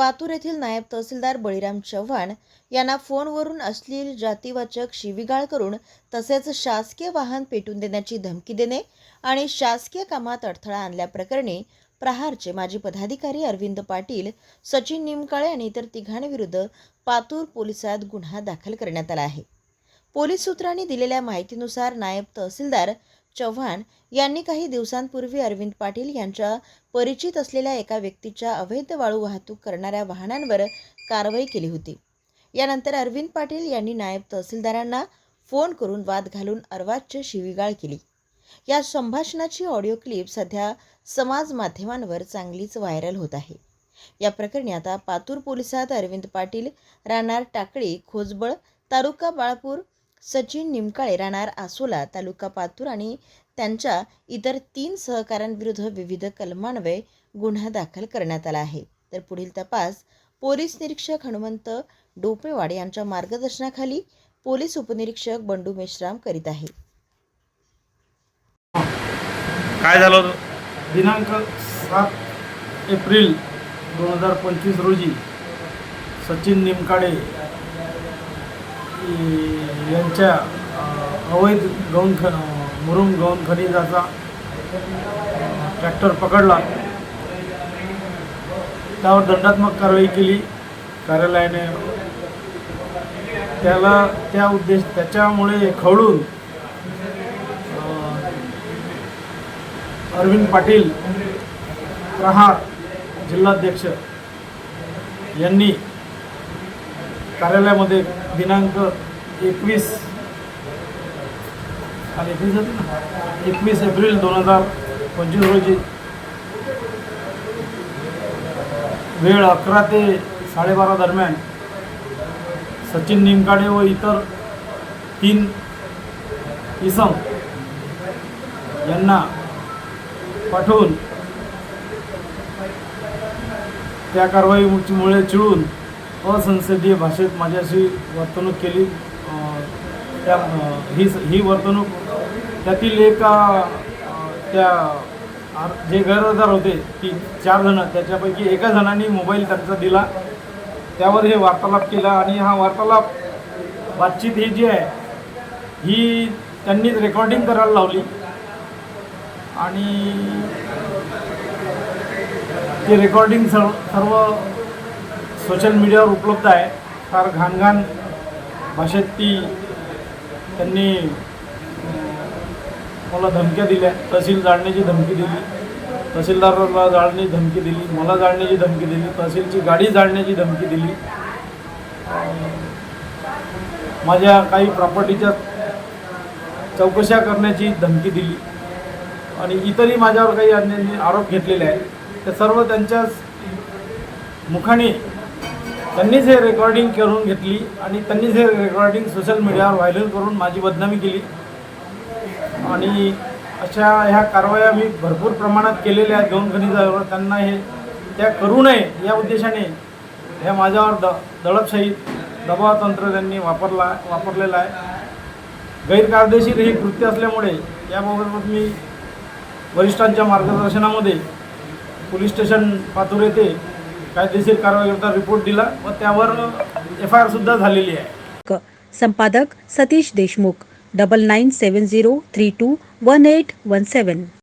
पातूर येथील नायब तहसीलदार बळीराम चव्हाण यांना फोनवरून अश्लील जातीवाचक शिवीगाळ करून तसेच शासकीय वाहन पेटून देण्याची धमकी देणे आणि शासकीय कामात अडथळा आणल्याप्रकरणी प्रहारचे माजी पदाधिकारी अरविंद पाटील सचिन निमकाळे आणि इतर तिघांविरुद्ध पातूर पोलिसात गुन्हा दाखल करण्यात आला आहे. पोलीस सूत्रांनी दिलेल्या माहितीनुसार नायब तहसीलदार चव्हाण यांनी काही दिवसांपूर्वी अरविंद पाटील यांच्या परिचित असलेल्या एका व्यक्तीच्या अवैध वाळू वाहतूक करणाऱ्या वाहनांवर कारवाई केली होती. यानंतर अरविंद पाटील यांनी नायब तहसीलदारांना फोन करून वाद घालून अर्वाच्य शिवीगाळ केली. या संभाषणाची ऑडिओ क्लिप सध्या समाज माध्यमांवर चांगलीच व्हायरल होत आहे. या प्रकरणी आता पातूर पोलिसात अरविंद पाटील राहणार टाकळी खोजबळ तालुका बाळापूर सचिन निमकाळे राहणार आसोला तालुका पातूर आणि त्यांच्या इतर तीन सहकाऱ्यांविरुद्ध विविध कलमान्वये गुन्हा दाखल करण्यात आला आहे. तर पुढील तपास पोलीस निरीक्षक हनुमंत डोपेवाड यांच्या मार्गदर्शनाखाली पोलीस उपनिरीक्षक बंडू मेश्राम करीत आहे. काय झालं होतं? दिनांक सात एप्रिल दोन हजार पंचवीस रोजी सचिन निमकाडे यांच्या अवैध गौण ख मुरुम गौण खनिजाचा ट्रॅक्टर पकडला. त्यावर दंडात्मक कारवाई केली. कार्यालयाने त्याला त्या उद्देश त्याच्यामुळे खवळून अरविंद पाटील प्रहार जिल्हाध्यक्ष यांनी कार्यालयामध्ये दिनांक एकवीस आणि एकवीस एकवीस एप्रिल दोन हजार पंचवीस रोजी. वेळ अकरा ते साडेबारा दरम्यान सचिन निमकाडे व इतर तीन इसम यांना पाठवून त्या कारवाईमुळे चिळून असंसदीय भाषेत माझ्याशी वर्तणूक केली. त्या ही ही वर्तणूक त्यातील एका त्या जे गैरहजर होते ती चार जणं त्याच्यापैकी एका जणांनी मोबाईल त्यांचा दिला. त्यावर हे वार्तालाप केला आणि हा वार्तालाप बातचीत ही जी आहे ही त्यांनीच रेकॉर्डिंग करायला लावली. आणि ते रेकॉर्डिंग सर्व सर्व सोशल मीडियावर उपलब्ध आहे. फार घाणघाण भाषेत ती त्यांनी मला धमक्या दिल्या. तहसील जाळण्याची धमकी दिली. तहसीलदाराला जाळण्याची धमकी दिली. मला जाळण्याची धमकी दिली. तहसीलची गाडी जाळण्याची धमकी दिली. माझ्या काही प्रॉपर्टीच्या चौकशा करण्याची धमकी दिली. आणि इतरही माझ्यावर काही अन्य आरोप घेतलेले आहेत. ते सर्व त्यांच्या मुखाने त्यांनीच हे रेकॉर्डिंग करून घेतली आणि त्यांनीच हे रेकॉर्डिंग सोशल मीडियावर व्हायरल करून माझी बदनामी केली. आणि अशा ह्या कारवाया मी भरपूर प्रमाणात केलेल्या आहेत. दोन खनिजावर त्यांना हे त्या करू नये या उद्देशाने ह्या माझ्यावर द दडपशाही दबाव तंत्र त्यांनी वापरला वापरलेलं आहे. गैरकायदेशीर हे कृत्य असल्यामुळे याबाबत मी वरिष्ठांच्या मार्गदर्शनामध्ये पोलीस स्टेशन पातूर येथे कायदेशीर कारवाईकरता रिपोर्ट दिला व त्यावर एफ आय आर सुद्धा झालेली आहे. संपादक Satish Deshmukh double nine seven zero three two one eight one seven